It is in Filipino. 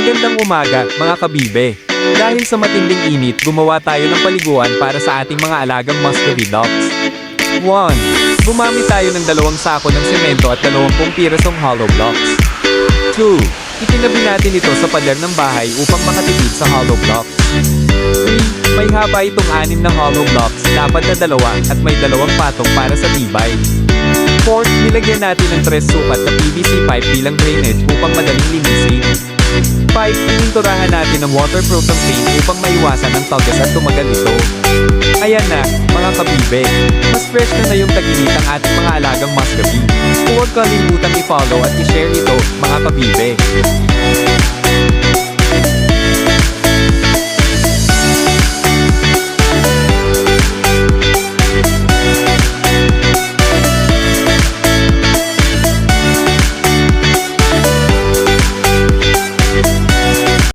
Magandang umaga, mga kabibe. Dahil sa matinding init, gumawa tayo ng paliguan para sa ating mga alagang Muscovy dogs. 1. Gumamit tayo ng dalawang sako ng semento at dalawampung pirasong hollow blocks. 2. Itinabi natin ito sa pader ng bahay upang makatipid sa hollow blocks. 3. May haba itong anim na hollow blocks, dapat na dalawa, at may dalawang patong para sa tibay. 4. Nilagyan natin ng tres sukat na PVC pipe bilang drainage upang madaling linisin. 5. Pininturahan natin ng waterproof ang paint upang maiwasan ang tugas at tumagal ito. Ayan na, mga kabibe. Mas fresh na na yung taginit ang ating mga alagang muscovy. Huwag kalimutang i-follow at i-share ito, mga kabibe.